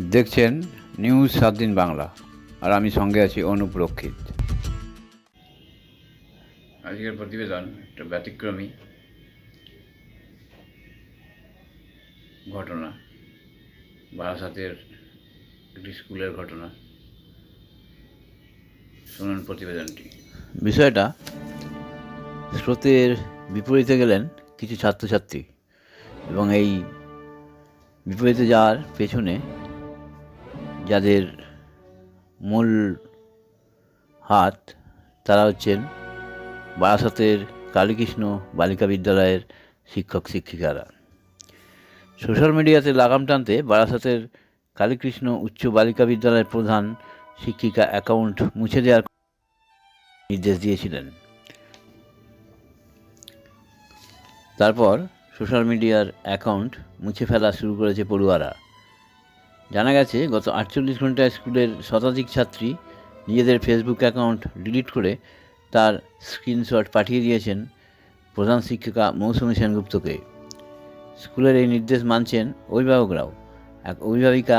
দেখছেন নিউজ সাত দিন বাংলা। আর আমি সঙ্গে আছি অনুপ রক্ষিত। আজকের প্রতিবেদন একটা ব্যতিক্রমী ঘটনা বারাসাতের একটি স্কুলের ঘটনা। শুনুন প্রতিবেদনটি। বিষয়টা স্রোতের বিপরীতে গেলেন কিছু ছাত্রছাত্রী এবং এই বিপরীতে যাওয়ার পেছনে যাদের মূল হাত তারা হচ্ছেন বারাসতের কালীকৃষ্ণ বালিকা বিদ্যালয়ের শিক্ষক শিক্ষিকারা। সোশ্যাল মিডিয়াতে লাগাম টানতে বারাসতের কালীকৃষ্ণ উচ্চ বালিকা বিদ্যালয়ের প্রধান শিক্ষিকা অ্যাকাউন্ট মুছে দেওয়ার নির্দেশ দিয়েছিলেন। তারপর সোশ্যাল মিডিয়ার অ্যাকাউন্ট মুছে ফেলা শুরু করেছে পড়ুয়ারা। জানা গেছে, গত আটচল্লিশ ঘন্টায় স্কুলের শতাধিক ছাত্রী নিজেদের ফেসবুক অ্যাকাউন্ট ডিলিট করে তার স্ক্রিনশট পাঠিয়ে দিয়েছেন প্রধান শিক্ষিকা মৌসুমী সেনগুপ্তকে। স্কুলের এই নির্দেশ মানছেন অভিভাবকরাও। এক অভিভাবিকা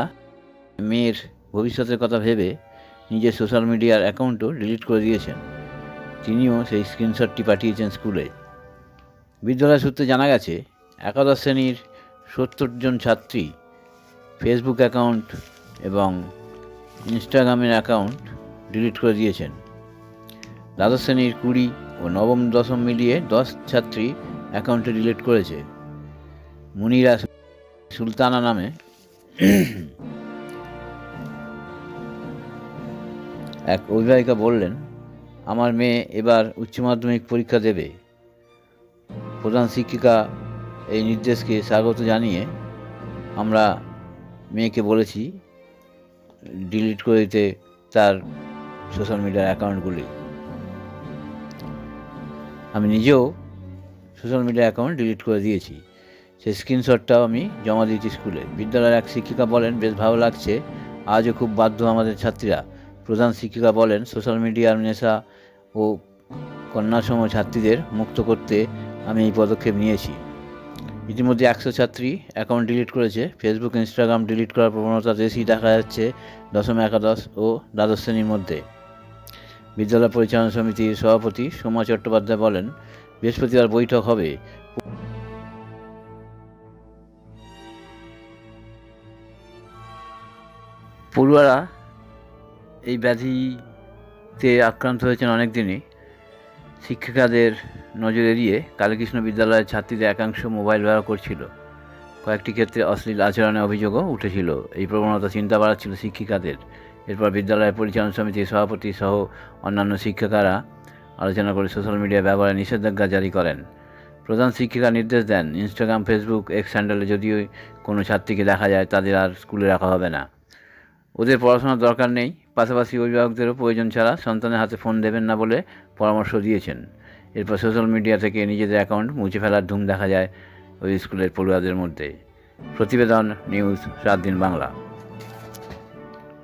মেয়ের ভবিষ্যতের কথা ভেবে নিজের সোশ্যাল মিডিয়ার অ্যাকাউন্টও ডিলিট করে দিয়েছেন। তিনিও সেই স্ক্রিনশটটি পাঠিয়েছেন স্কুলে। বিদ্যালয় সূত্রে জানা গেছে, একাদশ শ্রেণির সত্তর জন ছাত্রী ফেসবুক অ্যাকাউন্ট এবং ইনস্টাগ্রামের অ্যাকাউন্ট ডিলিট করে দিয়েছেন। দ্বাদশ শ্রেণির কুড়ি ও নবম দশম মিলিয়ে দশ ছাত্রী অ্যাকাউন্টে ডিলিট করেছে। মুনিরা সুলতানা নামে এক অভিভাবিকা বললেন, আমার মেয়ে এবার উচ্চ মাধ্যমিক পরীক্ষা দেবে। প্রধান শিক্ষিকা এই নির্দেশকে স্বাগত জানিয়ে আমরা মেয়েকে বলেছি ডিলিট করে দিতে তার সোশ্যাল মিডিয়ার অ্যাকাউন্টগুলি আমি নিজেও সোশ্যাল মিডিয়া অ্যাকাউন্ট ডিলিট করে দিয়েছি। সেই স্ক্রিনশটটাও আমি জমা দিয়েছি স্কুলে। বিদ্যালয়ের এক শিক্ষিকা বলেন, বেশ ভালো লাগছে। আজও খুব বাধ্য আমাদের ছাত্রীরা। প্রধান শিক্ষিকা বলেন সোশ্যাল মিডিয়ার নেশা ও কন্যাসম ছাত্রীদের মুক্ত করতে আমি এই পদক্ষেপ নিয়েছি। ইতিমধ্যে একশো ছাত্রী অ্যাকাউন্ট ডিলিট করেছে। ফেসবুক ইনস্টাগ্রাম ডিলিট করার প্রবণতা বেশি দেখা যাচ্ছে দশম, একাদশ ও দ্বাদশ শ্রেণির মধ্যে। বিদ্যালয় পরিচালনা সমিতির সভাপতি সোমা চট্টোপাধ্যায় বলেন, বৃহস্পতিবার বৈঠক হবে। পড়ুয়ারা এই ব্যাধিতে আক্রান্ত হয়েছেন অনেক দিনই শিক্ষিকাদের নজর এড়িয়ে কালীকৃষ্ণ বিদ্যালয়ের ছাত্রীদের একাংশ মোবাইল ব্যবহার করছিল। কয়েকটি ক্ষেত্রে অশ্লীল আচরণের অভিযোগও উঠেছিল। এই প্রবণতা চিন্তা বাড়াচ্ছিল শিক্ষিকাদের। এরপর বিদ্যালয়ের পরিচালনা সমিতির সভাপতি সহ অন্যান্য শিক্ষিকারা আলোচনা করে সোশ্যাল মিডিয়া ব্যবহারে নিষেধাজ্ঞা জারি করেন। প্রধান শিক্ষিকা নির্দেশ দেন, ইনস্টাগ্রাম, ফেসবুক, এক্স হ্যান্ডেলে যদিও কোনো ছাত্রীকে দেখা যায়, তাদের আর স্কুলে রাখা হবে না। ওদের পড়াশোনার দরকার নেই। পাশাপাশি অভিভাবকদেরও প্রয়োজন ছাড়া সন্তানের হাতে ফোন দেবেন না বলে পরামর্শ দিয়েছেন। এরপর সোশ্যাল মিডিয়া থেকে নিজেদের অ্যাকাউন্ট মুছে ফেলার ধুম দেখা যায় ওই স্কুলের পড়ুয়াদের মধ্যে। প্রতিবেদন নিউজ, সাত দিন বাংলা।